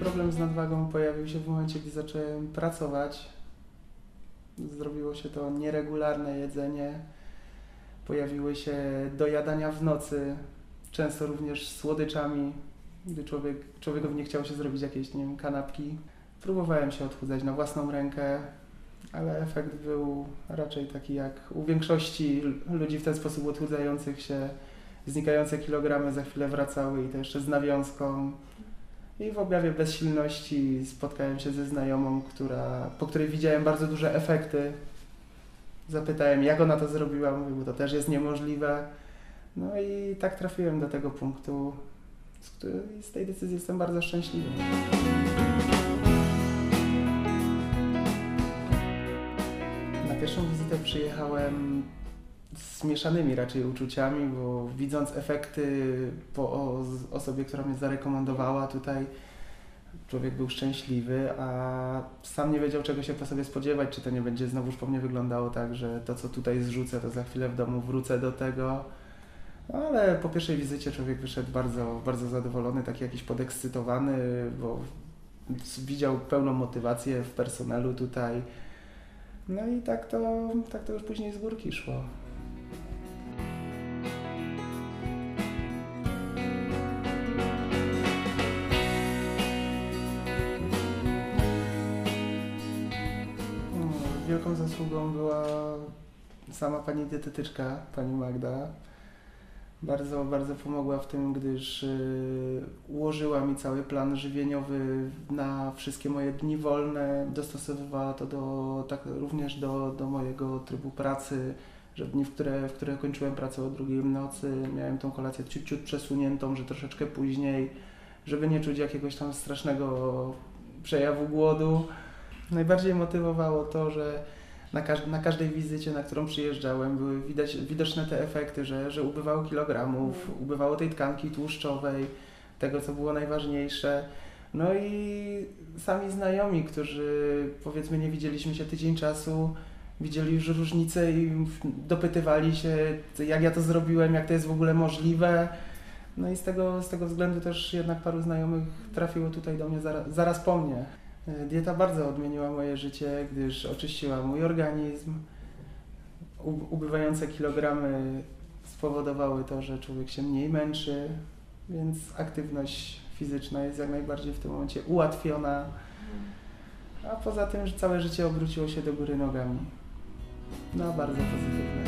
Problem z nadwagą pojawił się w momencie, gdy zacząłem pracować. Zrobiło się to nieregularne jedzenie. Pojawiły się dojadania w nocy, często również słodyczami, gdy człowiek, człowiekowi nie chciało się zrobić jakiejś, nie wiem, kanapki. Próbowałem się odchudzać na własną rękę, ale efekt był raczej taki jak u większości ludzi w ten sposób odchudzających się. Znikające kilogramy za chwilę wracały i to jeszcze z nawiązką. I w objawie bezsilności spotkałem się ze znajomą, która, po której widziałem bardzo duże efekty. Zapytałem, jak ona to zrobiła, mówię, bo to też jest niemożliwe. No i tak trafiłem do tego punktu, z, której, z tej decyzji jestem bardzo szczęśliwy. Na pierwszą wizytę przyjechałem z mieszanymi raczej uczuciami, bo widząc efekty po osobie, która mnie zarekomendowała tutaj, człowiek był szczęśliwy, a sam nie wiedział czego się po sobie spodziewać, czy to nie będzie znowuż po mnie wyglądało tak, że to co tutaj zrzucę, to za chwilę w domu wrócę do tego. No, ale po pierwszej wizycie człowiek wyszedł bardzo, bardzo zadowolony, taki jakiś podekscytowany, bo widział pełną motywację w personelu tutaj. No i tak to, tak to już później z górki szło. Wielką zasługą była sama pani dietetyczka, pani Magda. Bardzo, bardzo pomogła w tym, gdyż y, ułożyła mi cały plan żywieniowy na wszystkie moje dni wolne, dostosowywała to do, tak, również do, do mojego trybu pracy, że dni, w które, w które kończyłem pracę o drugiej w nocy, miałem tą kolację ciut, ciut przesuniętą, że troszeczkę później, żeby nie czuć jakiegoś tam strasznego przejawu głodu najbardziej motywowało to, że na, każ na każdej wizycie, na którą przyjeżdżałem, były widać, widoczne te efekty, że, że ubywało kilogramów, ubywało tej tkanki tłuszczowej, tego co było najważniejsze. No i sami znajomi, którzy powiedzmy nie widzieliśmy się tydzień czasu, widzieli już różnice i dopytywali się, jak ja to zrobiłem, jak to jest w ogóle możliwe. No i z tego, z tego względu też jednak paru znajomych trafiło tutaj do mnie zaraz, zaraz po mnie. E, dieta bardzo odmieniła moje życie, gdyż oczyściła mój organizm. Ubywające kilogramy spowodowały to, że człowiek się mniej męczy, więc aktywność fizyczna jest jak najbardziej w tym momencie ułatwiona. A poza tym, że całe życie obróciło się do góry nogami. No, bardzo pozytywne.